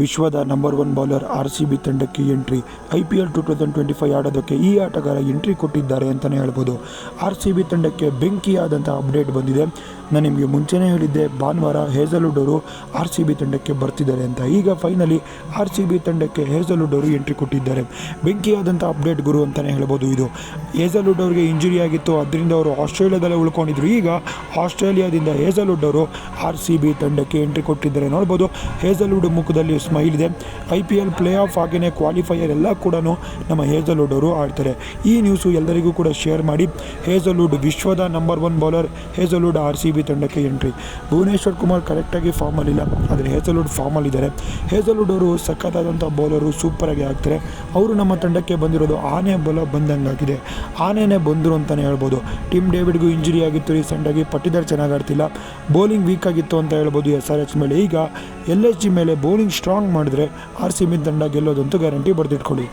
ವಿಶ್ವದ number one bowler R C B ತಂಡಕ್ಕೆ entry I P L two thousand twenty five ಆಡೋದಕ್ಕೆ ಈ ಆಟಗಾರ ಎಂಟ್ರಿ ಕೊಟ್ಟಿದ್ದಾರೆ ಅಂತಲೇ ಹೇಳ್ಬೋದು. ಆರ್ ಸಿ ಬಿ ತಂಡಕ್ಕೆ ಬೆಂಕಿಯಾದಂಥ ಅಪ್ಡೇಟ್ ಬಂದಿದೆ. ನಾನು ನಿಮಗೆ ಮುಂಚೆನೇ ಹೇಳಿದ್ದೆ, ಭಾನುವಾರ ಹೇಸಲ್ವುಡ್ ಅವರು ಆರ್ ಸಿ ಬಿ ತಂಡಕ್ಕೆ ಬರ್ತಿದ್ದಾರೆ ಅಂತ. ಈಗ ಫೈನಲಿ ಆರ್ ಸಿ ಬಿ ತಂಡಕ್ಕೆ ಹೇಸಲ್ವುಡ್ ಅವರು ಎಂಟ್ರಿ ಕೊಟ್ಟಿದ್ದಾರೆ. ಬೆಂಕಿಯಾದಂಥ ಅಪ್ಡೇಟ್ ಗುರು ಅಂತಲೇ ಹೇಳ್ಬೋದು ಇದು. ಹೇಸಲ್ವುಡ್ ಅವರಿಗೆ ಇಂಜುರಿ ಆಗಿತ್ತು, ಅದರಿಂದ ಅವರು ಆಸ್ಟ್ರೇಲಿಯಾದಲ್ಲೇ ಉಳ್ಕೊಂಡಿದ್ರು. ಈಗ ಆಸ್ಟ್ರೇಲಿಯಾದಿಂದ ಹೇಸಲ್ವುಡ್ ಅವರು ಆರ್ ಸಿ ಬಿ ತಂಡಕ್ಕೆ ಎಂಟ್ರಿ ಕೊಟ್ಟಿದ್ದಾರೆ. ನೋಡ್ಬೋದು ಹೇಜಲ್ವುಡ್ ಮುಖದಲ್ಲಿ ಸ್ಮೈಲ್ ಇದೆ I P L play off ಹಾಗೆಯೇ ಕ್ವಾಲಿಫೈಯರ್ ಎಲ್ಲ ಕೂಡ ನಮ್ಮ ಹೇಜಲ್ವುಡ್ ಅವರು ಆಡ್ತಾರೆ. ಈ ನ್ಯೂಸು ಎಲ್ಲರಿಗೂ ಕೂಡ ಶೇರ್ ಮಾಡಿ. ಹೇಜಲ್ವುಡ್ ವಿಶ್ವದ number one bowler Hazlewood R C B ತಂಡಕ್ಕೆ ಎಂಟ್ರಿ ಭುವನೇಶ್ವರ್ ಕುಮಾರ್ ಕರೆಕ್ಟಾಗಿ ಫಾರ್ಮಲ್ಲಿಲ್ಲ ಆದರೆ ಹೇಜಲ್ವುಡ್ ಫಾರ್ಮಲ್ಲಿದ್ದಾರೆ ಹೇಜಲ್ವುಡ್ ಅವರು ಸಖತ್ತಾದಂಥ ಬೌಲರು ಸೂಪರಾಗಿ ಆಗ್ತಾರೆ. ಅವರು ನಮ್ಮ ತಂಡಕ್ಕೆ ಬಂದಿರೋದು ಆನೆ ಬಲ ಬಂದಂಗಾಗಿದೆ. ಆನೆನೇ ಬಂದರು ಅಂತಲೇ ಹೇಳ್ಬೋದು. ಟಿಮ್ ಡೇವಿಡ್ಗೂ ಇಂಜುರಿ ಆಗಿತ್ತು ರೀಸೆಂಟಾಗಿ ಪಟ್ಟಿದಾರ್ ಚೆನ್ನಾಗಿ ಆಡ್ತಿಲ್ಲ. ಬೌಲಿಂಗ್ ವೀಕ್ ಆಗಿತ್ತು ಅಂತ ಹೇಳ್ಬೋದು ಎಸ್ ಆರ್ ಎಚ್ ಮೇಲೆ. ಈಗ ಎಲ್ ಎಚ್ ಜಿ ಮೇಲೆ ಬೌಲಿಂಗ್ ಸ್ಟ್ರಾಂಗ್ ಮಾಡಿದ್ರೆ ಆರ್ ಸಿ ಬಿ ತಂಡ ಗೆಲ್ಲೋದಂತೂ ಗ್ಯಾರಂಟಿ ಬರೆದಿಟ್ಕೊಳ್ಳಿ